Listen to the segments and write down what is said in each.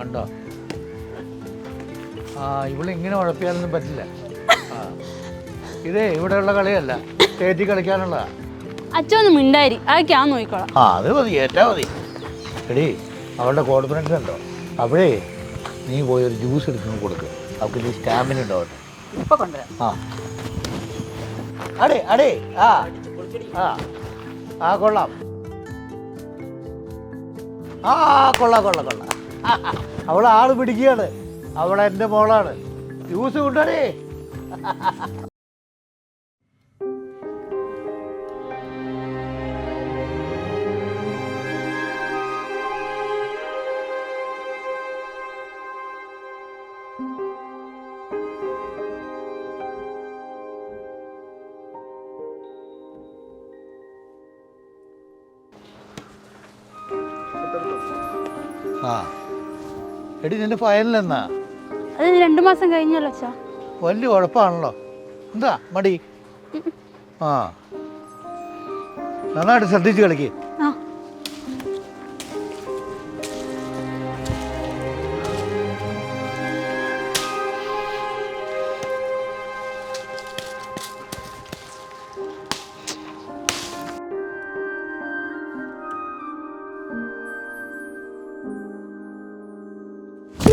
കണ്ടോ? ആ ഇവിടെ ഇങ്ങനെ ഉഴപ്പിയാലൊന്നും പറ്റില്ല. ആ. ഇതേ ഇവിടെയുള്ള കളിയല്ല. തേറ്റി കളിക്കാനുള്ളതാ. അച്ഛൻ മിണ്ടായി മിണ്ടാരി. അതൊക്കെ ഞാൻ നോക്കിക്കോളാം. ആ അത് മതി ഏറ്റാ മതി. എടി അവളുടെ കോൺഫിഡൻസ് ഉണ്ടോ അപ്പോഴേ നീ പോയി ഒരു ജ്യൂസ് എടുക്കുന്നു കൊടുക്ക്. അവൾക്ക് നീ സ്റ്റാമിന ഉണ്ടാവട്ടെ ഇപ്പൊ കൊണ്ടുവരാം. ആ. അടേ അടേ ആ. ആ. ആ കൊള്ളാം. ആ, കൊള്ളാം കൊള്ളാം കൊള്ളാം. അവൾ ആൾ പിടിക്കുകയാണ്. അവൾ എന്റെ മോളാണ്. ജ്യൂസ് കൊണ്ടടേ ആ. എടി നിന്റെ ഫയലിലെന്നാ അത് രണ്ടു മാസം കഴിഞ്ഞല്ലോ അച്ഛാ. വലിയ കുഴപ്പമാണല്ലോ എന്താ മടി? ആ. നന്നായിട്ട് ശ്രദ്ധിച്ച് കളിക്ക്.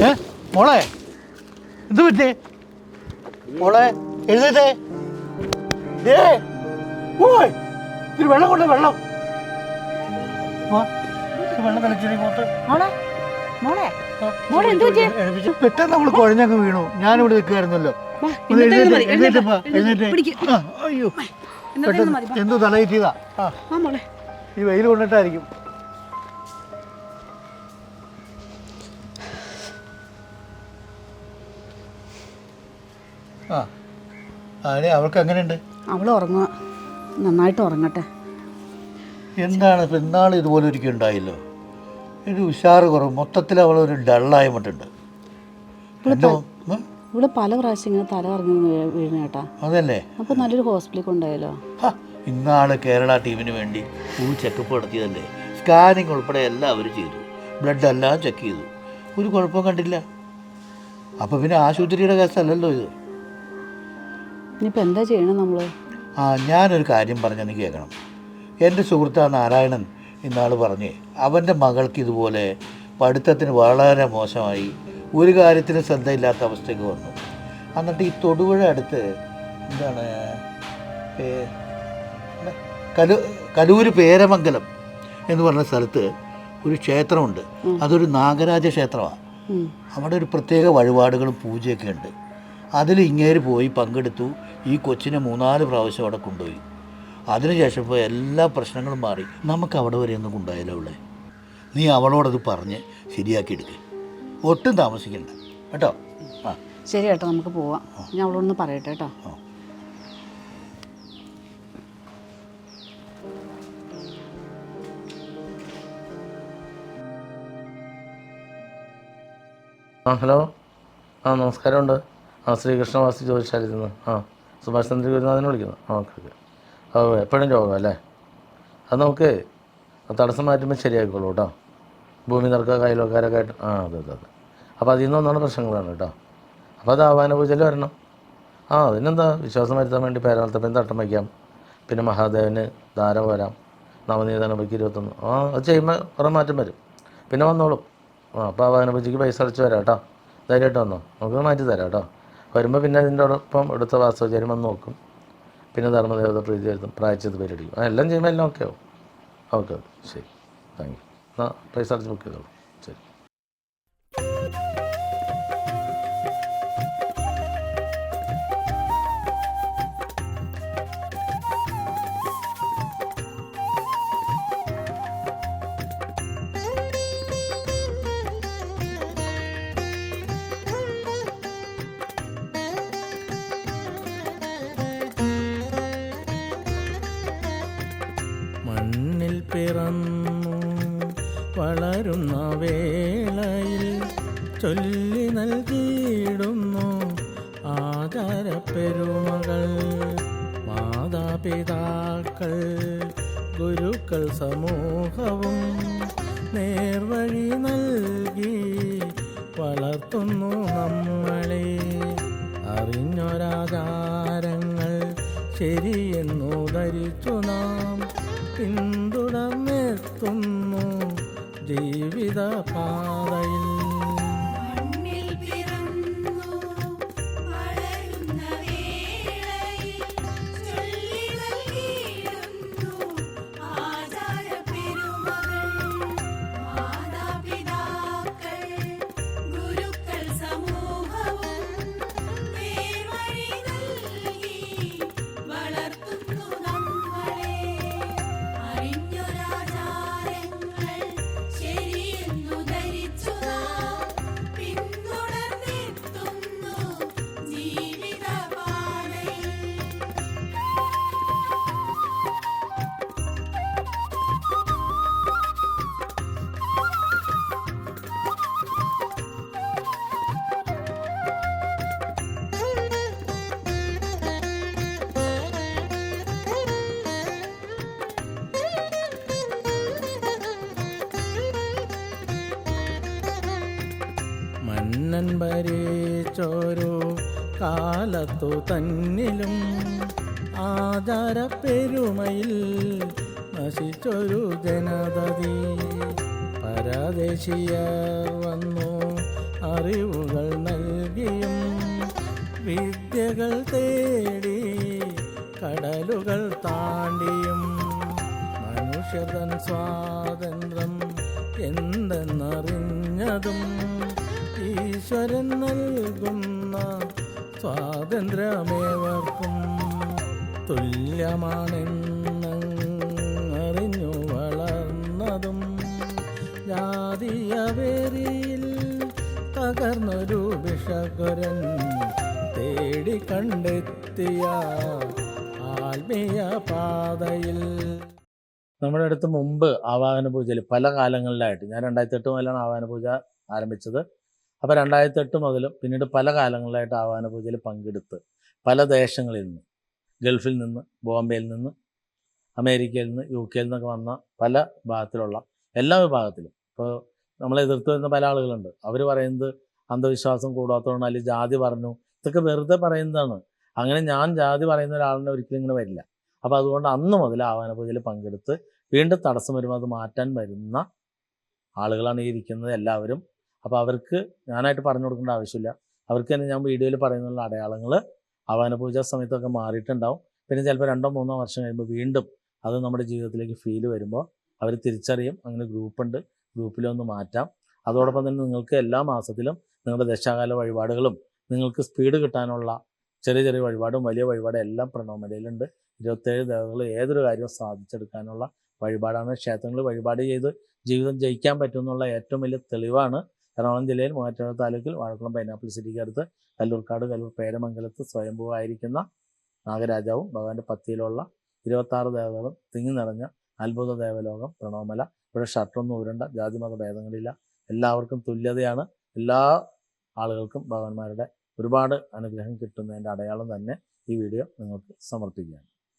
ഏ? മോളെ എന്ത് പറ്റേ? മോളെ എഴുന്നേറ്റേ. ഓയ് ഇത്തിരി വെള്ളം കൊണ്ട് വെള്ളം. കളിച്ചിട്ട് പോട്ട് മോളെ മോളെ മോളെ എന്ത് പറ്റിയേ? പെട്ടെന്ന് നമ്മൾ കുഴഞ്ഞങ്ങ് വീണു. ഞാനിവിടെ. പിടിക്ക്. അയ്യോ. എന്തോ തലയിറ്റിയതാ ഈ വെയിൽ കൊണ്ടിട്ടായിരിക്കും. ആ. അതെ അവൾക്ക് എങ്ങനെയുണ്ട്? അവൾ ഉറങ്ങുക നന്നായിട്ട് ഉറങ്ങട്ടെ. എന്താണ് ഇപ്പം ഇതുപോലെ ഒരിക്കലും ഉണ്ടായില്ലോ? ഒരു ഉഷാറ് കുറവ്. മൊത്തത്തിൽ അവൾ ഒരു ഡള്ളായി മട്ടുണ്ട്? ഇവിടെ പല പ്രാവശ്യം ഇങ്ങനെ തല ഇറങ്ങി വീണ കേട്ടാ. അതല്ലേ? അപ്പൊ നല്ലൊരു ഹോസ്പിറ്റലിൽ കൊണ്ടുപോയല്ലോ ഇന്നാൾ കേരള ടീമിന് വേണ്ടി ഫുൾ ചെക്കപ്പ് നടത്തിയതല്ലേ? സ്കാനിങ് ഉൾപ്പെടെ എല്ലാം അവർ ചെയ്തു. ബ്ലഡ് എല്ലാം ചെക്ക് ചെയ്തു. ഒരു കുഴപ്പവും കണ്ടില്ല അപ്പോൾ പിന്നെ ആശുപത്രിയുടെ കേസല്ലല്ലോ ഇത്. ഇനിയിപ്പോൾ എന്താ ചെയ്യണം നമ്മൾ ആ ഞാനൊരു കാര്യം പറഞ്ഞെന്ന് കേൾക്കണം. എന്റെ സുഹൃത്ത നാരായണൻ ഇന്നാൾ പറഞ്ഞേ അവന്റെ മകൾക്ക് ഇതുപോലെ പഠിത്തത്തിന് വളരെ മോശമായി ഒരു കാര്യത്തിനും ശ്രദ്ധയില്ലാത്ത അവസ്ഥയ്ക്ക് വന്നു. എന്നിട്ട് ഈ തൊടുപുഴ അടുത്ത് എന്താണ് കലു കലൂര് പേരമംഗലം എന്ന് പറഞ്ഞ സ്ഥലത്ത് ഒരു ക്ഷേത്രമുണ്ട്. അതൊരു നാഗരാജ ക്ഷേത്രമാണ് അവിടെ ഒരു പ്രത്യേക വഴിപാടുകളും പൂജയൊക്കെ ഉണ്ട്. അതിൽ ഇങ്ങേര് പോയി പങ്കെടുത്തു. ഈ കൊച്ചിനെ മൂന്നാൽ പ്രാവശ്യം അവിടെ കൊണ്ടുപോയി. അതിനുശേഷം ഇപ്പോൾ എല്ലാ പ്രശ്നങ്ങളും മാറി. നമുക്ക് അവിടെ വരെ ഒന്നും കൊണ്ടുപോയാലോ അവളെ. നീ അവളോടത് പറഞ്ഞ് ശരിയാക്കി എടുക്കുക ഒട്ടും താമസിക്കണ്ട. കേട്ടോ? ആ. ശരി കേട്ടോ നമുക്ക് പോവാം. ഞാൻ അവളോടൊന്ന് പറയട്ടെ കേട്ടോ. ആ ഹലോ. ആ നമസ്കാരമുണ്ട്. ആ ശ്രീകൃഷ്ണവാസി ചോദിച്ചായിരുന്നു ആ സുഭാഷ് ചന്ദ്ര ഗുരുനാഥനെ വിളിക്കുന്നു ഓക്കെ ഓക്കെ. ഓ എപ്പോഴും രോഗം അല്ലേ? അത് നമുക്ക് തടസ്സം മാറ്റുമ്പോൾ ശരിയായിക്കോളൂ കേട്ടോ. ഭൂമി നിറക്കുക കയ്യിലൊക്കാരൊക്കെ ആയിട്ട്. ആ അതെ അതെ അതെ. അപ്പോൾ അതിൽ നിന്നൊന്നാണ് പ്രശ്നങ്ങളാണ് കേട്ടോ. അപ്പോൾ അത് ആവാന പൂജയിൽ വരണം. ആ അതിനെന്താ? വിശ്വാസം വരുത്താൻ വേണ്ടി പേരാളത്തപ്പൻ തട്ടം വയ്ക്കാം. പിന്നെ മഹാദേവന് ധാരം വരാം നവനീതനപയ്ക്ക് ഇരുപത്തൊന്ന്. ആ അത് ചെയ്യുമ്പോൾ കുറേ മാറ്റം വരും. പിന്നെ വന്നോളും. ആ അപ്പോൾ ആവാന പൂജയ്ക്ക് പൈസ അടച്ച് വരാം കേട്ടോ. ധൈര്യമായിട്ട് വന്നോ. നമുക്ക് മാറ്റി തരാം കേട്ടോ. വരുമ്പോൾ പിന്നെ അതിന്റെ ഒപ്പം എടുത്ത വാസ്തവചാര്യം വന്ന് നോക്കും. പിന്നെ ധർമ്മദേവത പ്രീതി വരുത്തും. പ്രായച്ചത് പേരടിക്കും. ആ എല്ലാം ചെയ്യുമ്പോൾ എല്ലാം ഓക്കെ ആവും. ഓക്കെ ഓക്കെ ശരി. താങ്ക് യു എന്നാൽ പൈസ അടച്ച് ബുക്ക് ചെയ്തോളൂ. ചൊല്ലി നൽകിയിടുന്നു ആചാരപ്പെരുമകൾ. മാതാപിതാക്കൾ ഗുരുക്കൾ സമൂഹവും നേർവഴി നൽകി വളർത്തുന്നു നമ്മളെ. അറിഞ്ഞൊരാചാരങ്ങൾ ശരിയെന്നു ധരിച്ചു നാം പിന്തുടർന്നെത്തുന്നു ജീവിത പാതയിൽ മന്നൻ ഭരിച്ചോരോ കാലത്തു തന്നിലും ആചാരപ്പെരുമയിൽ നശിച്ചൊരു ജനതതി. പരദേശിയർ വന്നു അറിവുകൾ നൽകിയും വിദ്യകൾ തേടി കടലുകൾ താണ്ടിയും മനുഷ്യതൻ സ്വാതന്ത്ര്യം എന്തെന്നറിഞ്ഞതും ഈശ്വരൻ നൽകുന്ന സ്വാതന്ത്ര്യമേവർക്കും തുല്യമാണെന്നറിഞ്ഞു വളർന്നതും ജാതീയവേരിയിൽ തകർന്നൊരു വിഷകുരൻ തേടി കണ്ടെത്തിയ ആത്മീയ പാതയിൽ. നമ്മുടെ അടുത്ത് മുമ്പ് ആവാഹന പൂജയിൽ പല കാലങ്ങളിലായിട്ട് ഞാൻ രണ്ടായിരത്തി എട്ട് മുതലാണ് ആവാഹന പൂജ ആരംഭിച്ചത്. അപ്പോൾ രണ്ടായിരത്തി എട്ട് മുതലും പിന്നീട് പല കാലങ്ങളിലായിട്ട് ആഹ്വാന പൂജയിൽ പങ്കെടുത്ത് പല ദേശങ്ങളിൽ നിന്ന് ഗൾഫിൽ നിന്ന് ബോംബെയിൽ നിന്ന് അമേരിക്കയിൽ നിന്ന് യു കെയിൽ നിന്നൊക്കെ വന്ന പല ഭാഗത്തിലുള്ള എല്ലാ വിഭാഗത്തിലും. ഇപ്പോൾ നമ്മളെ എതിർത്ത് വരുന്ന പല ആളുകളുണ്ട്. അവർ പറയുന്നത് അന്ധവിശ്വാസം കൂടാത്തതുകൊണ്ട് അല്ലെങ്കിൽ ജാതി പറഞ്ഞു. ഇതൊക്കെ വെറുതെ പറയുന്നതാണ്. അങ്ങനെ ഞാൻ ജാതി പറയുന്ന ഒരാളിനെ ഒരിക്കലും ഇങ്ങനെ വരില്ല. അപ്പോൾ അതുകൊണ്ട് അന്ന് മുതൽ ആഹ്വാന പൂജയിൽ പങ്കെടുത്ത് വീണ്ടും തടസ്സം വരുമ്പോൾ അത് മാറ്റാൻ വരുന്ന ആളുകളാണ് ഈ ഇരിക്കുന്നത്. എല്ലാവരും അപ്പോൾ അവർക്ക് ഞാനായിട്ട് പറഞ്ഞു കൊടുക്കേണ്ട ആവശ്യമില്ല. അവർക്ക് തന്നെ ഞാൻ വീഡിയോയിൽ പറയുന്നുള്ള അടയാളങ്ങൾ ആവാന പൂജ സമയത്തൊക്കെ മാറിയിട്ടുണ്ടാവും. പിന്നെ ചിലപ്പോൾ രണ്ടോ മൂന്നോ വർഷം കഴിയുമ്പോൾ വീണ്ടും അത് നമ്മുടെ ജീവിതത്തിലേക്ക് ഫീൽ വരുമ്പോൾ അവർ തിരിച്ചറിയും. അങ്ങനെ ഗ്രൂപ്പുണ്ട് ഗ്രൂപ്പിലൊന്ന് മാറ്റാം. അതോടൊപ്പം തന്നെ നിങ്ങൾക്ക് എല്ലാ മാസത്തിലും നിങ്ങളുടെ ദശാകാല വഴിപാടുകളും നിങ്ങൾക്ക് സ്പീഡ് കിട്ടാനുള്ള ചെറിയ ചെറിയ വഴിപാടും വലിയ വഴിപാടും എല്ലാം പ്രണവമലയിലുണ്ട് ഇരുപത്തേഴ് ദേവതകൾ ഏതൊരു കാര്യവും സാധിച്ചെടുക്കാനുള്ള വഴിപാടാണ്. ക്ഷേത്രങ്ങളിൽ വഴിപാട് ചെയ്ത് ജീവിതം ജയിക്കാൻ പറ്റുമെന്നുള്ള ഏറ്റവും വലിയ തെളിവാണ് എറണാകുളം ജില്ലയിൽ മൂവാറ്റുപുഴ താലൂക്കിൽ വാഴക്കുളം പൈനാപ്പിൾ സിറ്റിക്ക് അടുത്ത് കല്ലൂർക്കാട് കല്ലൂർ പേരമംഗലത്ത് സ്വയംഭൂവായിരിക്കുന്ന നാഗരാജാവും ഭഗവാന്റെ പത്തിയിലുള്ള ഇരുപത്താറ് ദേവതകളും തിങ്ങി നിറഞ്ഞ അത്ഭുത ദേവലോകം പ്രണവമല. ഇവിടെ ഷർട്ടൊന്നും ഊരണ്ട ജാതിമത ഭേദങ്ങളില്ല. എല്ലാവർക്കും തുല്യതയാണ്. എല്ലാ ആളുകൾക്കും ഭഗവാന്മാരുടെ ഒരുപാട് അനുഗ്രഹം കിട്ടുന്നതിന്റെ അടയാളം തന്നെ ഈ വീഡിയോ നിങ്ങൾക്ക് സമർപ്പിക്കുകയാണ്.